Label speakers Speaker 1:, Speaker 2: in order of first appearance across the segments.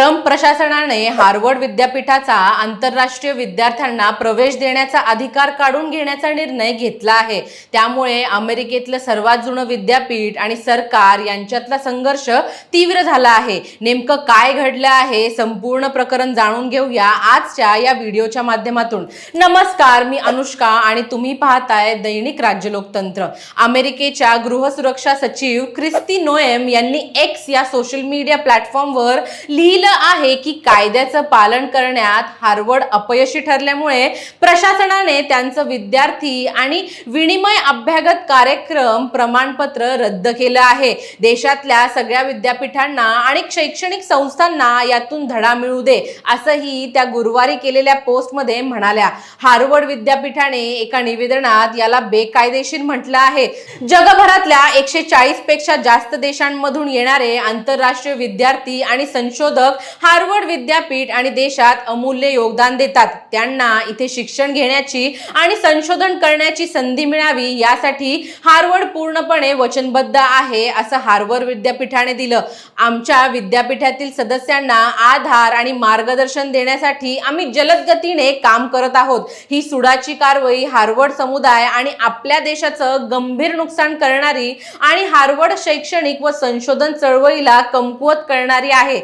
Speaker 1: Trump प्रशासनाने Harvard विद्यापीठाचा आंतरराष्ट्रीय विद्यार्थ्यांना प्रवेश देण्याचा अधिकार काढून घेण्याचा निर्णय घेतला आहे. त्यामुळे अमेरिकेतलं सर्वात जुनं विद्यापीठ आणि सरकार यांच्यातला संघर्ष तीव्र झाला आहे. नेमकं काय घडलं आहे संपूर्ण प्रकरण जाणून घेऊया आजच्या या व्हिडिओच्या माध्यमातून. नमस्कार मी अनुष्का आणि तुम्ही पाहताय दैनिक राज्य लोकतंत्र अमेरिकेच्या गृहसुरक्षा सचिव क्रिस्ती नोएम यांनी एक्स या सोशल मीडिया प्लॅटफॉर्मवर लिहिलं आहे की कायद्याचं पालन करण्यात हार्वर्ड अपयशी ठरल्यामुळे प्रशासनाने त्यांचं विद्यार्थी आणि विनिमय अभ्यागत कार्यक्रम प्रमाणपत्र रद्द केलं आहे. देशातल्या सगळ्या विद्यापीठांना आणि शैक्षणिक संस्थांना यातून धडा मिळू दे असंही त्या गुरुवारी केलेल्या पोस्टमध्ये म्हणाल्या. हार्वर्ड विद्यापीठाने एका निवेदनात याला बेकायदेशीर म्हटलं आहे. जगभरातल्या एकशे चाळीसपेक्षा जास्त देशांमधून येणारे आंतरराष्ट्रीय विद्यार्थी आणि संशोधक हार्वर्ड विद्यापीठ आणि देशात अमूल्य योगदान देतात. त्यांना इथे शिक्षण घेण्याची आणि संशोधन करण्याची संधी मिळावी यासाठी हार्वर्ड पूर्णपणे वचनबद्ध आहे असं हार्वर्ड विद्यापीठाने दिलं. आमच्या विद्यापीठातील सदस्यांना आधार आणि मार्गदर्शन देण्यासाठी आम्ही जलद गतीने काम करत आहोत. ही सुडाची कारवाई हार्वर्ड समुदाय आणि आपल्या देशाचं गंभीर नुकसान करणारी आणि हार्वर्ड शैक्षणिक व संशोधन चळवळीला कमकुवत करणारी आहे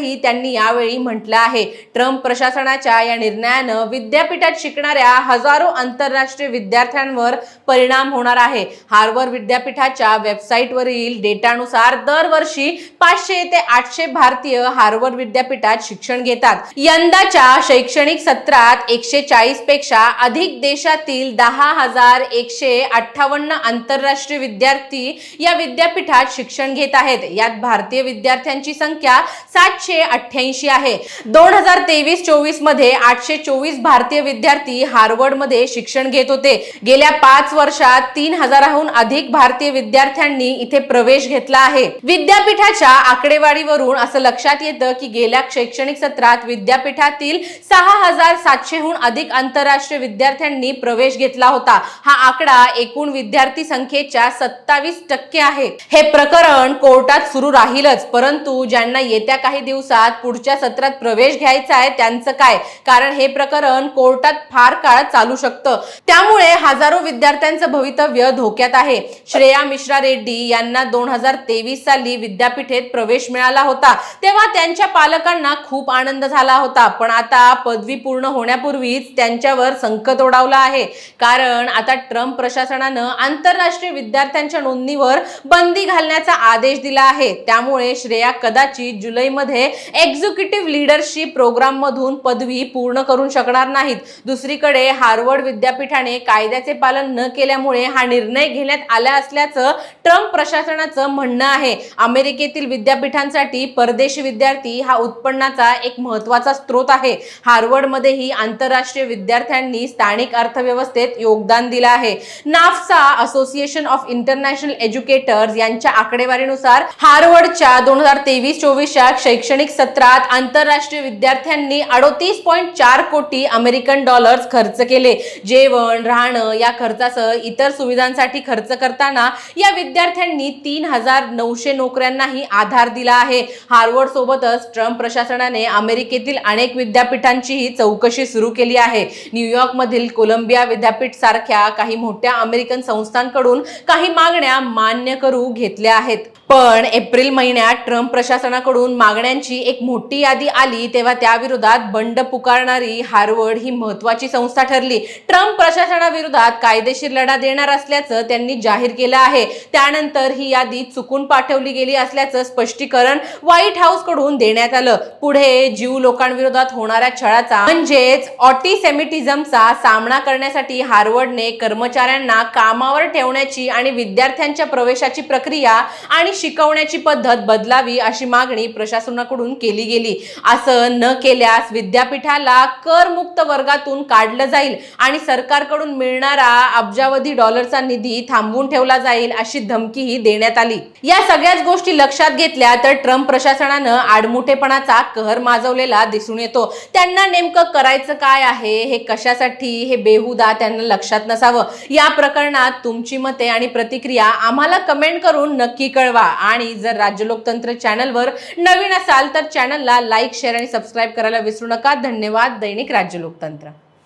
Speaker 1: असंही त्यांनी यावेळी म्हटलं आहे. ट्रम्प प्रशासनाच्या या निर्णयानं विद्यापीठात शिकणाऱ्या हजारो आंतरराष्ट्रीय विद्यार्थ्यांवर परिणाम होणार आहे. हार्वर्ड विद्यापीठाच्या वेबसाईटवरील डेटानुसार दरवर्षी पाचशे ते आठशे भारतीय हार्वर्ड विद्यापीठात शिक्षण घेतात. यंदाच्या शैक्षणिक सत्रात एकशे चाळीसपेक्षा अधिक देशातील दहा हजार एकशे अठ्ठावन्न आंतरराष्ट्रीय विद्यार्थी या विद्यापीठात शिक्षण घेत आहेत. यात भारतीय विद्यार्थ्यांची संख्या सातशे अठ्ठ्याऐंशी आहे. दोन हजार तेवीस चोवीसमध्ये आठशे चोवीस भारतीय विद्यार्थी हार्वर्डमध्ये शिक्षण घेत होते. गेल्या पाच वर्षात तीन हजाराहून अधिक भारतीय विद्यार्थ्यांनी इथे प्रवेश घेतला आहे. विद्यापीठाच्या आकडेवारीवरून असं लक्षात येतं की गेल्या शैक्षणिक सत्रात विद्यापीठातील सहा हजार सातशेहून अधिक आंतरराष्ट्रीय विद्यार्थ्यांनी प्रवेश घेतला होता. हा आकडा एकूण विद्यार्थी संख्येच्या सत्तावीस टक्के आहे. हे प्रकरण कोर्टात सुरू राहीलच परंतु ज्यांना येत्या काही दिवस दिवसात पुढच्या सत्रात प्रवेश घ्यायचा आहे त्यांचं काय? कारण हे प्रकरण कोर्टात फार काळ चालू शकतं. त्यामुळे हजारो विद्यार्थ्यांचं भवितव्य धोक्यात आहे. श्रेया मिश्रा रेड्डी यांना दोन हजार तेवीस साली विद्यापीठेत प्रवेश मिळाला होता. तेव्हा त्यांच्या पालकांना खूप आनंद झाला होता. पण आता पदवी पूर्ण होण्यापूर्वीच त्यांच्यावर संकट ओढावलं आहे. कारण आता ट्रम्प प्रशासनानं आंतरराष्ट्रीय विद्यार्थ्यांच्या नोंदणीवर बंदी घालण्याचा आदेश दिला आहे. त्यामुळे श्रेया कदाचित जुलैमध्ये एक्झिक्युटिव्ह लिडरशिप प्रोग्राम मधून पदवी पूर्ण करू शकणार नाहीत. दुसरीकडे हार्वर्ड विद्यापीठाने कायद्याचे पालन न केल्यामुळे हा निर्णय घेण्यात आला असल्याचं ट्रम्प प्रशासनाचं म्हणणं आहे. अमेरिकेतील विद्यापीठांसाठी परदेशी विद्यार्थी हा उत्पन्नाचा एक महत्त्वाचा स्रोत आहे. हार्वर्डमध्येही आंतरराष्ट्रीय विद्यार्थ्यांनी स्थानिक अर्थव्यवस्थेत योगदान दिलं आहे. NAFSA association of international educators यांच्या आकडेवारीनुसार हार्वर्डच्या दोन हजार तेवीस चोवीसच्या शैक्षणिक सत्रात आंतरराष्ट्रीय विद्यार्थ्यांनी अडोतीस पॉईंट चार कोटी अमेरिकन डॉलर्स खर्च केले. जेवण राहणं या खर्चासह इतर सुविधांसाठी खर्च करताना या विद्यार्थ्यांनी तीन हजार नऊशे नोकऱ्यांनाही आधार दिला आहे. हार्वर्ड सोबतच ट्रम्प प्रशासनाने अमेरिकेतील अनेक विद्यापीठांचीही चौकशी सुरू केली आहे. न्यूयॉर्क मधील कोलंबिया विद्यापीठ सारख्या काही मोठ्या अमेरिकन संस्थांकडून काही मागण्या मान्य करू घेतल्या आहेत. पण एप्रिल महिन्यात ट्रम्प प्रशासनाकडून मागण्यांची एक मोठी यादी आली तेव्हा त्याविरोधात बंड पुकारणारी हार्वर्ड ही महत्वाची संस्था ठरली. ट्रम्प प्रशासनाविरोधात कायदेशीर लढा देणार असल्याचं त्यांनी जाहीर केलं आहे. त्यानंतर ही यादी चुकून पाठवली गेली असल्याचं स्पष्टीकरण व्हाईट हाऊसकडून देण्यात आलं. पुढे जीव लोकांविरोधात होणाऱ्या छळाचा म्हणजेच ऑटीसेमिटिझमचा सामना करण्यासाठी हार्वर्डने कर्मचाऱ्यांना कामावर ठेवण्याची आणि विद्यार्थ्यांच्या प्रवेशाची प्रक्रिया आणि शिकवण्याची पद्धत बदलावी अशी मागणी प्रशासनाकडून केली गेली. असं न केल्यास विद्यापीठाला करमुक्त वर्गातून काढलं जाईल आणि सरकारकडून मिळणारा अब्जावधी डॉलरचा निधी थांबवून ठेवला जाईल अशी धमकीही देण्यात आली. या सगळ्याच गोष्टी लक्षात घेतल्या तर ट्रम्प प्रशासनानं आडमुठेपणाचा कहर माजवलेला दिसून येतो. त्यांना नेमकं करायचं काय आहे? हे कशासाठी? हे बेहुदा त्यांना लक्षात नसावं. या प्रकरणात तुमची मते आणि प्रतिक्रिया आम्हाला कमेंट करून नक्की कळवा. आणि जर राज्य लोकतंत्र चॅनलवर नवीन असाल तर चॅनलला लाईक शेअर आणि सबस्क्राईब करायला विसरू नका. धन्यवाद. दैनिक राज्य लोकतंत्र.